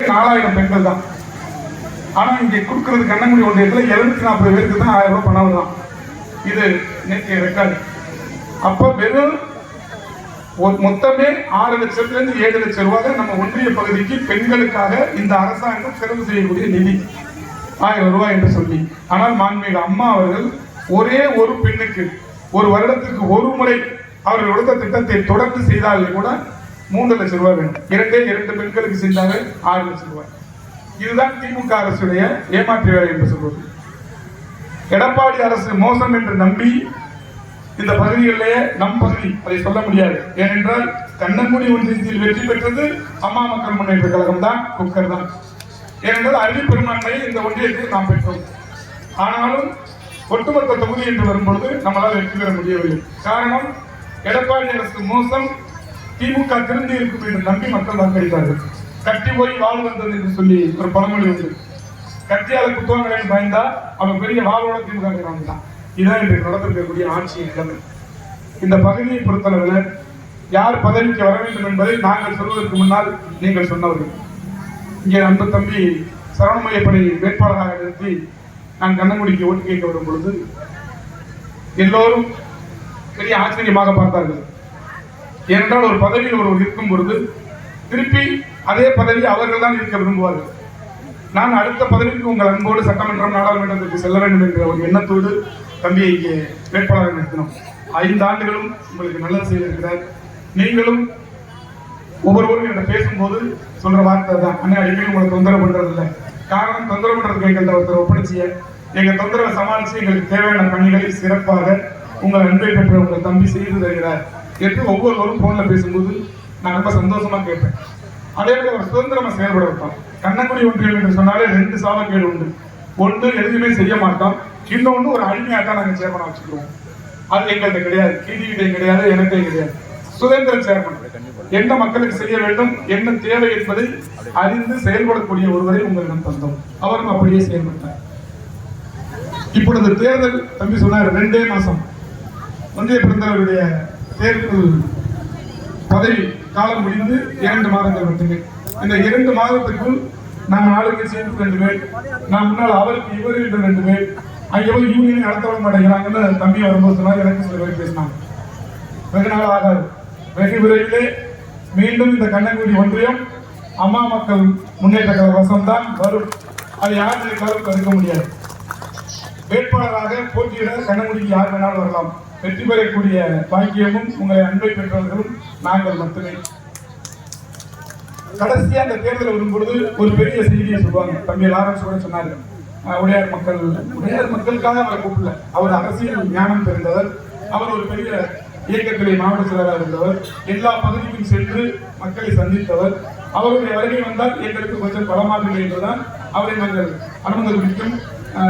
நாலாயிரம் பெண்கள் தான். ஆனா இங்க கொடுக்கறது கண்ணங்குடி ஒன்றியத்துல எழுநூத்தி நாற்பது பேருக்கு தான் ஆயிரம் ரூபாய் பணம் தான் இது நேற்றைய ரெக்கார்டு அப்ப வெறும் மொத்தமே ஆறு லட்சத்துல இருந்து ஏழு லட்சம் ரூபாய் தான் நம்ம ஒன்றிய பகுதிக்கு பெண்களுக்காக இந்த அரசாங்கம் செலவு செய்யக்கூடிய நிதி. ஆயிரம் ரூபாய் என்று சொல்லி. ஆனால் மாண்புமிகு அம்மா அவர்கள் ஒரே ஒரு பெண்ணுக்கு ஒரு வருடத்திற்கு ஒரு முறை அவர்கள் கொடுத்த திட்டத்தை தொடர்ந்து செய்தார்கள் கூட மூன்று லட்சம் ரூபாய் வேணும். இரண்டே இரண்டு பெண்களுக்கு செஞ்சாங்க ஆறு லட்சம் ரூபாய். இதுதான் திமுக அரசுடைய ஏமாற்று வேலை என்று சொல்வது. எடப்பாடி அரசு மோசம் என்று நம்பி இந்த பகுதிகளிலேயே நம் பகுதி அதை சொல்ல முடியாது. ஏனென்றால் கண்ணங்குடி ஒன்றியத்தில் வெற்றி பெற்றது அம்மா மக்கள் முன்னேற்ற கழகம் தான் குக்கர் தான். ஏனென்றால் அறுதி பெரும்பான்மையை இந்த ஒன்றியத்தில் நாம் பெற்றோம். ஆனாலும் ஒட்டுமொத்த தொகுதி என்று வரும்பொழுது நம்மளால் வெற்றி பெற முடியவில்லை. காரணம் எடப்பாடி அரசு மோசம் திமுக திறந்து இருக்கும் என்று நம்பி மக்கள் வாக்களித்தார்கள். கட்டி போய் வாழ் வந்தது என்று சொல்லி ஒரு பழமொழி உண்டு. கத்தியால குத்துவாங்களேன்னு பயந்தா அவன் பெரிய வாழ்வோட திமுக தான். இதான் இன்றைக்கு நடந்திருக்கக்கூடிய ஆட்சியின் நிலைமை. இந்த பகுதியை பொறுத்தளவில் யார் பதவிக்கு வர வேண்டும் என்பதை நாங்கள் சொல்வதற்கு முன்னால் நீங்கள் சொன்னவர்கள். இங்கே அன்பு தம்பி சரவணமையப்பனை வேட்பாளராக நிறுத்தி நான் கண்ணங்குடிக்கு ஓட்டு கேட்க வரும் பொழுது எல்லோரும் பெரிய ஆச்சரியமாக பார்த்தார்கள். ஏனென்றால் ஒரு பதவியில் ஒருவர் இருக்கும் பொழுது திருப்பி அதே பதவி அவர்கள் தான் இருக்க விரும்புவார்கள். நான் அடுத்த பதவிக்கு உங்கள் அன்போடு சட்டமன்றம் நாடாளுமன்றத்திற்கு செல்ல வேண்டும் என்ற ஒரு எண்ணத்தோடு தம்பியை இங்கே வேட்பாளராக நிறுத்தினோம். ஐந்து ஆண்டுகளும் உங்களுக்கு நல்லது செய்திருக்கிறார். நீங்களும் ஒவ்வொருவரும் என்கிட்ட பேசும்போது சொல்ற வார்த்தை தான் அண்ணன் அடிக்கடி உங்களை தொந்தரவு பண்றதில்லை. காரணம் தொந்தரவு பண்றதுக்கு எங்கள்கிட்ட ஒருத்தர் ஒப்படைச்சிய. எங்க தொந்தரவை சமாளிச்சு எங்களுக்கு தேவையான பணிகளை சிறப்பாக உங்கள் அன்பை பெற்ற உங்கள் தம்பி செய்து தருகிறார். என்று ஒவ்வொருவரும் போன்ல பேசும்போது நான் ரொம்ப சந்தோஷமா கேட்பேன். அதே மாதிரி ஒரு சுதந்திரமா செயல்பட வைப்பான் கண்ணங்குடி ஒன்றியம் என்று சொன்னாலே ரெண்டு சாபக்கேடு உண்டு. ஒன்று எதுவுமே செய்ய மாட்டோம் இன்னொன்று ஒரு அடிமையாக தான் நாங்கள் சேர்மனை வச்சுக்கிறோம் அது எங்கள்கிட்ட கிடையாது. டிடிகிட்ட கிடையாது எனக்கே கிடையாது. சுதந்திர சேர்மன் என்ன மக்களுக்கு செய்ய வேண்டும் என்ன தேவை என்பதை அறிந்து செயல்படக்கூடிய ஒருவரை உங்களிடம் தந்தோம். அவரும் அப்படியே செயல்பட்டார். இப்பொழுது தேர்தல் தம்பி சொன்னார் ரெண்டே மாசம். முந்தைய பிறந்தவருடைய தேர்தல் பதவி காலம் முடிந்து இரண்டு மாதங்கள் மட்டுமே. இந்த இரண்டு மாதத்துக்குள் நாம் ஆளுக்கு சேர்ந்து ரெண்டு பேர் நான் முன்னால் அவருக்கு இவர் என்று ரெண்டு பேர் அங்கே போய் யூனியன் நடத்தவும் மாட்டேங்கிறாங்கன்னு தம்பி வரும்போது சொன்னார். எனக்கு சில பேர் பேசினாங்க. வெகு நாள் ஆகாது. வெகு விரைவிலே மீண்டும் இந்த கண்ணங்குடி ஒன்றியம் அம்மா மக்கள் முன்னேற்ற கழக தான் வரும். அது யார் கருத்து தடுக்க முடியாது. வேட்பாளராக போட்டியிட கண்ணமுடிக்கு யார் வேணாலும் வரலாம். வெற்றி பெறக்கூடிய பாக்கியமும் உங்களை அன்பை பெற்றவர்களும் நாங்கள் மட்டுமே. கடைசியா அந்த தேர்தல் வரும்பொழுது ஒரு பெரிய செய்தியை சொல்லுவாங்க. தம்பி லாரன்ஸ் கூட சொன்னாரு. உடையார் மக்கள் உடையார் மக்களுக்காக அவரை கூப்பிடல. அவர் அரசியல் ஞானம் பெருந்தவர் அவர் ஒரு பெரிய இயக்கத்திலே மாவட்ட செயலராக இருந்தவர். எல்லா பகுதிக்கும் சென்று மக்களை சந்தித்தவர். அவருடைய வருகை வந்தால் எங்களுக்கு கொஞ்சம் பலமாகவில்லை என்றுதான் அவரை நாங்கள் அனுமதிக்கும்.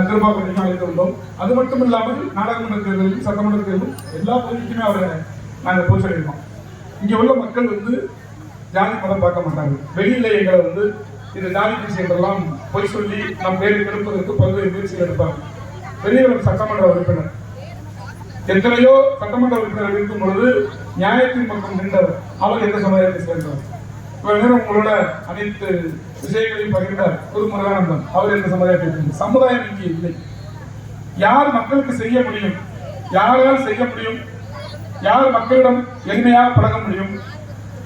திருப்பாக்கடைக்கும் அழைத்து வந்தோம் அது மட்டும் இல்லாமல் நாடாளுமன்ற தேர்தலும் சட்டமன்ற தேர்தலும் எல்லா பகுதிக்குமே அவரை நாங்கள் போச்சடிக்கிறோம் இங்கே உள்ள மக்கள் வந்து ஜாதி மதம் பார்க்க மாட்டாங்க. வெளியில எங்களை வந்து இந்த ஜாதி விஷயங்கள்லாம் பொய் சொல்லி நம் பேரை திருப்பதற்கு பல்வேறு முயற்சிகள் எடுப்பாங்க. பெரியவர் சட்டமன்ற உறுப்பினர். எத்தனையோ சட்டமன்ற உறுப்பினர் இருக்கும் பொழுது நியாயத்தின் பக்கம் நின்றவர். அவர் எந்த சமுதாயத்தை சேர்ந்தவர் இவ்வளவு நேரம் உங்களோட அனைத்து விஷயங்களையும் பகிர்ந்தார் ஒரு முருகானந்தம் அவர் எந்த சமுதாயத்தை சமுதாயம் இங்கே இல்லை. யார் மக்களுக்கு செய்ய முடியும்? யாரால் செய்ய முடியும்? யார் மக்களிடம் எளிமையாக பழக முடியும்?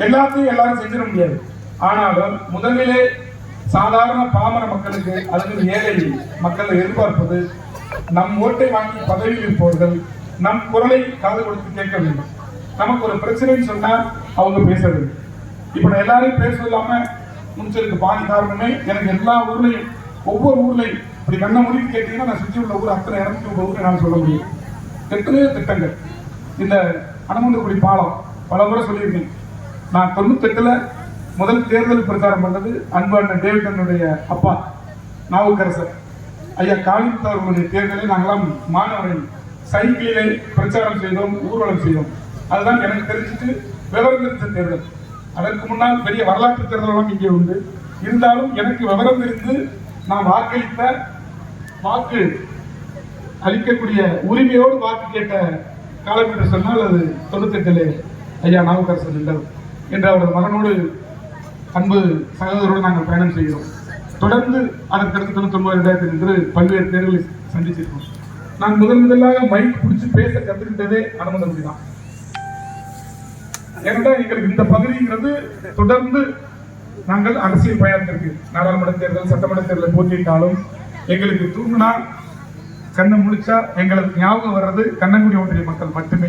எல்லாத்தையும் எல்லாரும் செஞ்சிட முடியாது. ஆனாலும் முதலிலே சாதாரண பாமர மக்களுக்கு அல்லது ஏழை மக்கள் எதிர்பார்ப்பது நம் ஓட்டை வாங்கி பதவியில் இருப்பவர்கள் நம் குரலை காது கொடுத்து கேட்க வேண்டும். நமக்கு ஒரு பிரச்சனைன்னு சொன்னால் அவங்க பேச வேண்டும் இப்போ நான் எல்லாரையும் பேச இல்லாம முடிச்சிருக்கு பாதி காரணமே எனக்கு எல்லா ஊர்லயும் ஒவ்வொரு ஊர்லயும் இப்படி கண்ண முடிவு கேட்டீங்கன்னா நான் சுற்றி உள்ள ஊர் அத்தனை இடத்துக்கு உள்ள ஊரை நான் சொல்ல முடியும். எத்தனையோ திட்டங்கள். இந்த அனுமந்தக்குடி பாலம் பல முறை சொல்லியிருக்கேன். நான் தொண்ணூத்தெட்டுல முதல் தேர்தல் பிரச்சாரம் பண்ணது அன்பு அண்ணன் டேவிடனுடைய அப்பா நாவுக்கரசர். ஐயா காளிமுத்து அவர்களுடைய தேர்தலில் நாங்களாம் மாணவர்கள் சைக்கிளிலே பிரச்சாரம் செய்தோம் ஊர்வலம் செய்தோம். அதுதான் எனக்கு தெரிஞ்சுட்டு விவரம் தெரிஞ்ச தேர்தல். அதற்கு முன்னால் பெரிய வரலாற்று தேர்தலாம் இங்கே உண்டு. இருந்தாலும் எனக்கு விவரம் இருந்து நான் வாக்களித்த வாக்கு அளிக்கக்கூடிய உரிமையோடு வாக்கு கேட்ட காலம் என்று சொன்னால் அது தொண்ணூத்தெட்டிலே ஐயா நாவுக்கரசர் நின்றவர் என்று அவரது மகனோடு அன்பு சகோதரோடு நாங்கள் பயணம் செய்கிறோம். தொடர்ந்து அதற்கடுத்து தொண்ணூத்தொன்பது ரெண்டாயிரத்தி என்று பல்வேறு தேர்தலை சந்திச்சிருக்கோம் நான் முதன் முதலாக மைக் பிடிச்சி பேச கற்றுக்கிட்டதே அனுமதி தான் ஏனென்றால் எங்களுக்கு இந்த பகுதிங்கிறது தொடர்ந்து நாங்கள் அரசியல் பயணத்திற்கு நாடாளுமன்ற தேர்தல் சட்டமன்ற தேர்தலை போட்டியிட்டாலும் எங்களுக்கு தூங்கினால் கண்ணை முழிச்சா எங்களுக்கு ஞாபகம் வர்றது கண்ணங்குடி ஒன்றிய மக்கள் மட்டுமே.